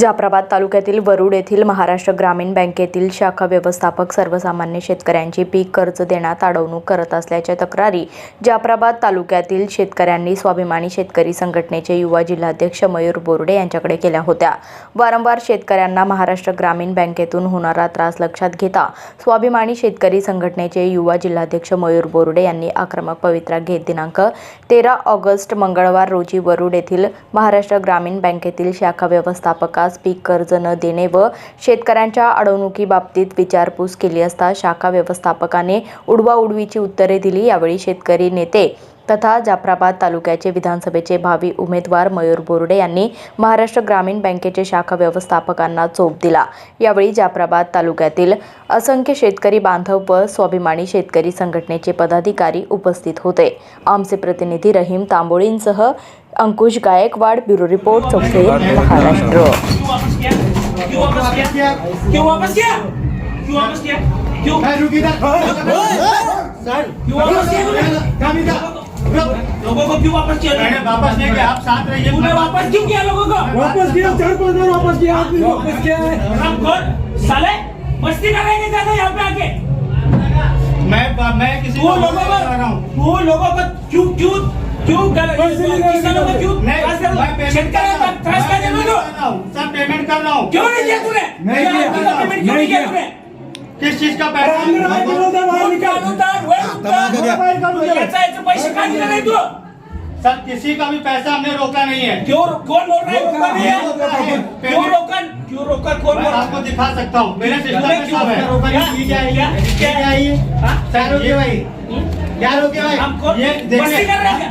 जाफराबाद तालुक्यातील वरुड येथील महाराष्ट्र ग्रामीण बँकेतील शाखा व्यवस्थापक सर्वसामान्य शेतकऱ्यांची पीक कर्ज देण्यात अडवणूक करत असल्याच्या तक्रारी जाफराबाद तालुक्यातील शेतकऱ्यांनी स्वाभिमानी शेतकरी संघटनेचे युवा जिल्हाध्यक्ष मयूर बोर्डे यांच्याकडे केल्या होत्या. वारंवार शेतकऱ्यांना महाराष्ट्र ग्रामीण बँकेतून होणारा त्रास लक्षात घेता स्वाभिमानी शेतकरी संघटनेचे युवा जिल्हाध्यक्ष मयूर बोर्डे यांनी आक्रमक पवित्रा घेत दिनांक तेरा ऑगस्ट मंगळवार रोजी वरुड येथील महाराष्ट्र ग्रामीण बँकेतील शाखा व्यवस्थापकास पीक कर्ज न देणे व शेतकऱ्यांच्या अडवणुकीबाबतीत विचारपूस केली असता शाखा व्यवस्थापकाने उडवाउडवीची उत्तरे दिली यावेळी शेतकरी नेते तथा जाफराबाद तालुक्याचे विधानसभेचे भावी उमेदवार मयूर बोर्डे यांनी महाराष्ट्र ग्रामीण बँकेचे शाखा व्यवस्थापकांना चोप दिला यावेळी जाफराबाद तालुक्यातील असंख्य शेतकरी बांधव व स्वाभिमानी शेतकरी संघटनेचे पदाधिकारी उपस्थित होते आमचे प्रतिनिधी रहीम तांबोळींसह अंकुश गायकवाड ब्युरो रिपोर्ट चौथे महाराष्ट्र लोगों को क्यों वापस किया मैंने वापस नहीं किया आप साथ रहिए। तूने वापस क्यों किया लोगों को? वापस किया चार पांच बार वापस किया आपने वापस किया है। हम कौन? साले मस्ती करेंगे ज्यादा यहाँ पे आके? मैं मैं किसी तू को लोगों कर रहा को हूँ। तू लोगों को क्यों क्यों क्यों कर किसानों को क्यों कर मैं पेमेंट शेतकऱ्यांना त्रास का देणं तो सर पेमेंट कर रहा हूँ क्यों नहीं किया तूने नहीं किया। पेमेंट क्यों नहीं किया नहीं तूने किस चीज का पैसा नाही तू सर किसी का भी पैसा हमने रोका नहीं है क्यों कौन बोल रहा है रोका नहीं है रोका है। क्यों रोका क्यों रोका कौन मैं आपको दिखा सकता हूँ मेरे सिस्टम में क्यों सब है रोका? क्या? क्या? क्या? क्या है ये? हाँ? सर रोके भाई क्या रोके भाई ये कर रहे हैं